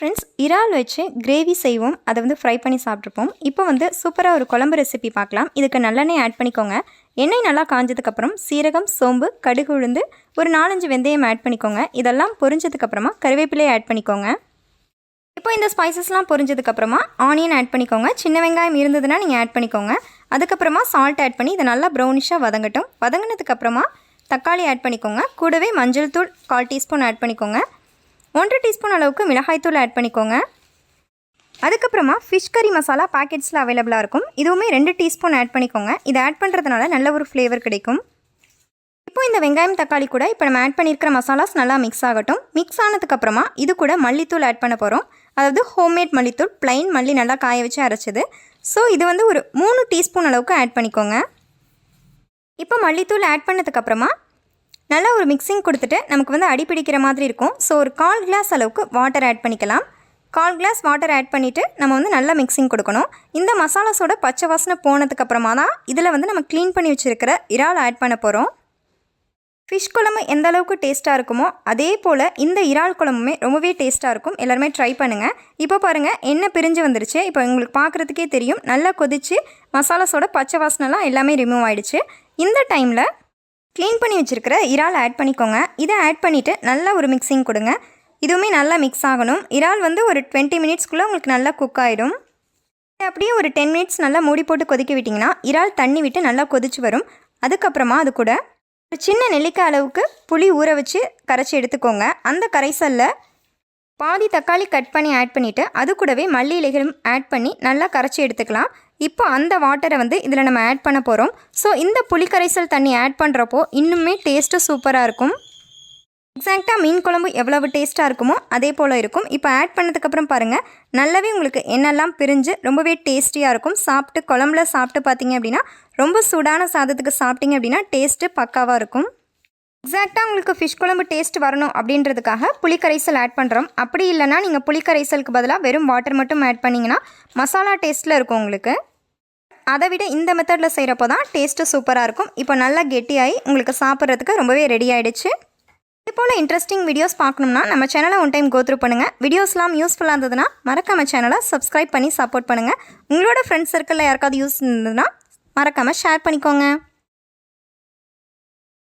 Friends இறால் வச்சு gravy செய்வோம். அதை வந்து ஃப்ரை பண்ணி சாப்பிட்ருப்போம் இப்போ வந்து சூப்பராக ஒரு குழம்பு ரெசிபி பார்க்கலாம். இதுக்கு நல்லெண்ணெய் ஆட் பண்ணிக்கோங்க. எண்ணெய் நல்லா காஞ்சதுக்கப்புறம் சீரகம் சோம்பு கடுகு உளுந்து ஒரு நாலஞ்சு வெந்தயம் ஆட் பண்ணிக்கோங்க. இதெல்லாம் பொரிஞ்சதுக்கப்புறமா கருவேப்பிலையை ஆட் பண்ணிக்கோங்க. இப்போ இந்த ஸ்பைசஸ்லாம் பொரிஞ்சதுக்கப்புறமா ஆனியன் ஆட் பண்ணிக்கோங்க. சின்ன வெங்காயம் இருந்ததுன்னா நீங்கள் ஆட் பண்ணிக்கோங்க. அதுக்கப்புறமா சால்ட் ஆட் பண்ணி இதை நல்லா ப்ரௌனிஷாக வதங்கட்டும். வதங்கினதுக்கப்புறமா தக்காளி ஆட் பண்ணிக்கோங்க. கூடவே மஞ்சள் தூள் கால் டீஸ்பூன் ஆட் பண்ணிக்கோங்க. ஒன்றரை டீஸ்பூன் அளவுக்கு மிளகாய்த்தூள் ஆட் பண்ணிக்கோங்க. அதுக்கப்புறமா ஃபிஷ் கறி மசாலா பேக்கெட்ஸில் அவைலபிளாக இருக்கும். இதுவுமே ரெண்டு டீஸ்பூன் ஆட் பண்ணிக்கோங்க. இதை ஆட் பண்ணுறதுனால நல்ல ஒரு ஃப்ளேவர் கிடைக்கும். இப்போ இந்த வெங்காயம் தக்காளி கூட இப்போ நம்ம ஆட் பண்ணியிருக்கிற மசாலாஸ் நல்லா மிக்ஸ் ஆகட்டும். மிக்ஸ் ஆனதுக்கப்புறமா இது கூட மல்லித்தூள் ஆட் பண்ண போகிறோம் அதாவது ஹோம்மேட் மல்லித்தூள் ப்ளைன் மல்லி நல்லா காய வச்சு அரைச்சது. ஸோ இது வந்து ஒரு மூணு டீஸ்பூன் அளவுக்கு ஆட் பண்ணிக்கோங்க. இப்போ மல்லித்தூள் ஆட் பண்ணதுக்கப்புறமா நல்லா ஒரு மிக்சிங் கொடுத்துட்டு நமக்கு வந்து அடிப்பிடிக்கிற மாதிரி இருக்கும். ஸோ ஒரு கால் கிளாஸ் அளவுக்கு வாட்டர் ஆட் பண்ணிக்கலாம். கால் கிளாஸ் வாட்டர் ஆட் பண்ணிவிட்டு நம்ம வந்து நல்லா மிக்சிங் கொடுக்கணும். இந்த மசாலாஸோட பச்சை வாசனை போனதுக்கப்புறமா தான் இதில் வந்து நம்ம க்ளீன் பண்ணி வச்சுருக்கிற இறால் ஆட் பண்ண போகிறோம் ஃபிஷ் குழம்பு எந்த அளவுக்கு டேஸ்ட்டாக இருக்குமோ அதே போல் இந்த இறால் குழம்புமே ரொம்பவே டேஸ்ட்டாக இருக்கும். எல்லாருமே ட்ரை பண்ணுங்கள் இப்போ பாருங்கள் என்ன பிரிஞ்சு வந்துருச்சு. இப்போ உங்களுக்கு பார்க்குறதுக்கே தெரியும். நல்லா கொதித்து மசாலாஸோட பச்சை வாசனைலாம் எல்லாமே ரிமூவ் ஆகிடுச்சு இந்த டைமில் க்ளீன் பண்ணி வச்சுருக்கிற இறால் ஆட் பண்ணிக்கோங்க. இதை ஆட் பண்ணிவிட்டு நல்லா ஒரு மிக்சிங் கொடுங்க. இதுவுமே நல்லா மிக்ஸ் ஆகணும். இறால் வந்து ஒரு டுவெண்ட்டி மினிட்ஸ்க்குள்ளே உங்களுக்கு நல்லா குக் ஆகிடும் அப்படியே ஒரு டென் மினிட்ஸ் நல்லா மூடி போட்டு கொதிக்க விட்டிங்கன்னா இறால் தண்ணி விட்டு நல்லா கொதிச்சு வரும். அதுக்கப்புறமா அது கூட ஒரு சின்ன நெல்லிக்காய் அளவுக்கு புளி ஊற வச்சு கரைச்சி எடுத்துக்கோங்க. அந்த கரைசலில் பாதி தக்காளி கட் பண்ணி ஆட் பண்ணிவிட்டு அது கூடவே மல்லி இலைகளும் ஆட் பண்ணி நல்லா கரைச்சி எடுத்துக்கலாம். இப்போ அந்த வாட்டரை வந்து இதில் நம்ம ஆட் பண்ண போகிறோம் ஸோ இந்த புளிக்கரைசல் தண்ணி ஆட் பண்ணுறப்போ இன்னுமே டேஸ்ட்டு சூப்பராக இருக்கும். எக்ஸாக்டாக மீன் குழம்பு எவ்வளவு டேஸ்ட்டாக இருக்குமோ அதே போல் இருக்கும். இப்போ ஆட் பண்ணதுக்கப்புறம் பாருங்கள் நல்லாவே உங்களுக்கு என்னெல்லாம் பிரிஞ்சு ரொம்பவே டேஸ்டியாக இருக்கும். சாப்பிட்டு குழம்புல சாப்பிட்டு பார்த்தீங்க அப்படின்னா ரொம்ப சூடான சாதத்துக்கு சாப்பிட்டீங்க அப்படின்னா டேஸ்ட்டு பக்காவாக இருக்கும். எக்ஸாக்டாக உங்களுக்கு ஃபிஷ் குழம்பு டேஸ்ட் வரணும் அப்படின்றதுக்காக புளிக்கரைசல் ஆட் பண்ணுறோம் அப்படி இல்லைனா நீங்கள் புளிக்கரைசலுக்கு பதிலாக வெறும் வாட்டர் மட்டும் ஆட் பண்ணிங்கன்னா மசாலா டேஸ்ட்டில் இருக்கும் உங்களுக்கு. அதை விட இந்த மெத்தடில் செய்கிறப்போ தான் டேஸ்ட்டு சூப்பராக இருக்கும். இப்போ நல்லா கெட்டியாகி உங்களுக்கு சாப்பிட்றதுக்கு ரொம்பவே ரெடி ஆகிடுச்சு இது போல் இன்ட்ரெஸ்டிங் வீடியோஸ் பார்க்கணும்னா நம்ம சேனலை ஒன் டைம் கோத்ரூ பண்ணுங்கள் வீடியோஸ்லாம் யூஸ்ஃபுல்லாக இருந்ததுன்னா மறக்காமல் சேனலை சப்ஸ்கிரைப் பண்ணி சப்போர்ட் பண்ணுங்கள் உங்களோட ஃப்ரெண்ட்ஸ் சர்க்கிளில் யாருக்காவது யூஸ் இருந்ததுன்னா மறக்காமல் ஷேர் பண்ணிக்கோங்க.